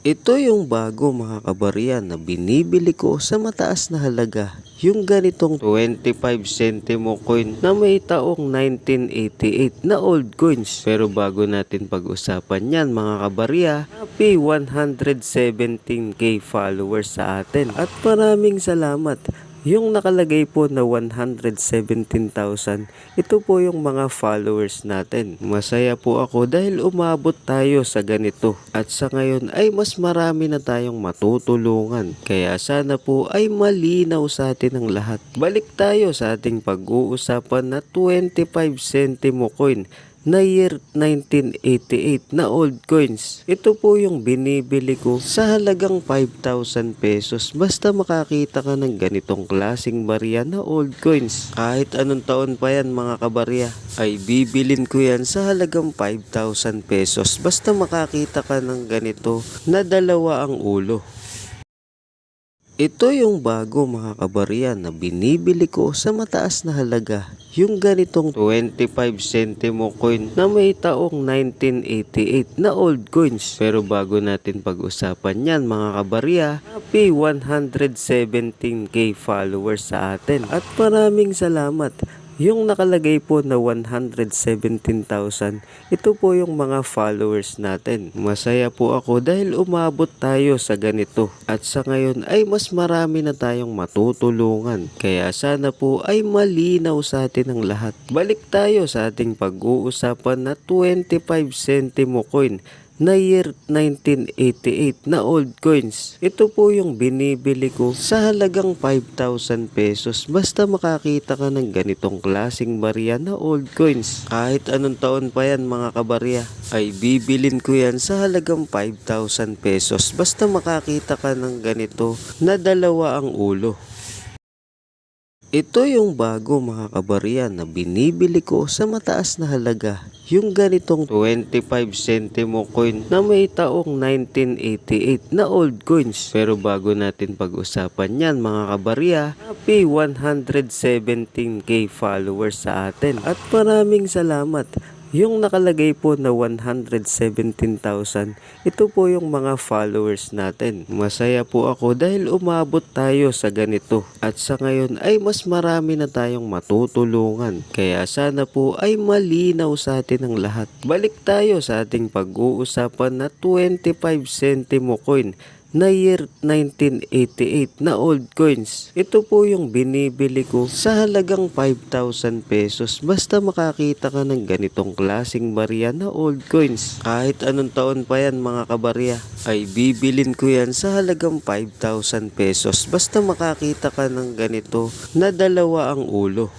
Ito yung bago mga kabarya na binibili ko sa mataas na halaga. Yung ganitong 25 centimo coin na may taong 1988 na old coins. Pero bago natin pag-usapan yan mga kabarya, happy 117k followers sa atin. At maraming salamat. Yung nakalagay po na 117,000, ito po yung mga followers natin. Masaya po ako dahil umabot tayo sa ganito. At sa ngayon ay mas marami na tayong matutulungan. Kaya sana po ay malinaw sa atin ang lahat. Balik tayo sa ating pag-uusapan na 25 centimo coin na year 1988 na old coins. Ito po yung binibili ko sa halagang 5,000 pesos basta makakita ka ng ganitong klasing barya na old coins. Kahit anong taon pa yan mga kabarya ay bibilin ko yan sa halagang 5,000 pesos basta makakita ka ng ganito na dalawa ang ulo. Ito yung bago mga kabarya na binibili ko sa mataas na halaga. Yung ganitong 25 centimo coin na may taong 1988 na old coins. Pero bago natin pag-usapan yan mga kabarya, happy 117k followers sa atin. At maraming salamat. Yung nakalagay po na 117,000, ito po yung mga followers natin. Masaya po ako dahil umabot tayo sa ganito. At sa ngayon ay mas marami na tayong matutulungan. Kaya sana po ay malinaw sa atin ang lahat. Balik tayo sa ating pag-uusapan na 25 centimo coin na year 1988 na old coins. Ito po yung binibili ko sa halagang 5,000 pesos basta makakita ka ng ganitong klasing barya na old coins. Kahit anong taon pa yan mga kabarya ay bibilin ko yan sa halagang 5,000 pesos basta makakita ka ng ganito na dalawa ang ulo. Ito yung bago mga kabarya na binibili ko sa mataas na halaga. Yung ganitong 25 centimo coin na may taong 1988 na old coins. Pero bago natin pag-usapan yan mga kabarya, happy 117k followers sa atin. At maraming salamat. Yung nakalagay po na 117,000, ito po yung mga followers natin. Masaya po ako dahil umabot tayo sa ganito. At sa ngayon ay mas marami na tayong matutulungan. Kaya sana po ay malinaw sa atin ang lahat. Balik tayo sa ating pag-uusapan na 25 centimo coin na year 1988 na old coins. Ito po yung binibili ko sa halagang 5,000 pesos basta makakita ka ng ganitong klasing barya na old coins. Kahit anong taon pa yan mga kabarya ay bibilin ko yan sa halagang 5,000 pesos basta makakita ka ng ganito na dalawa ang ulo.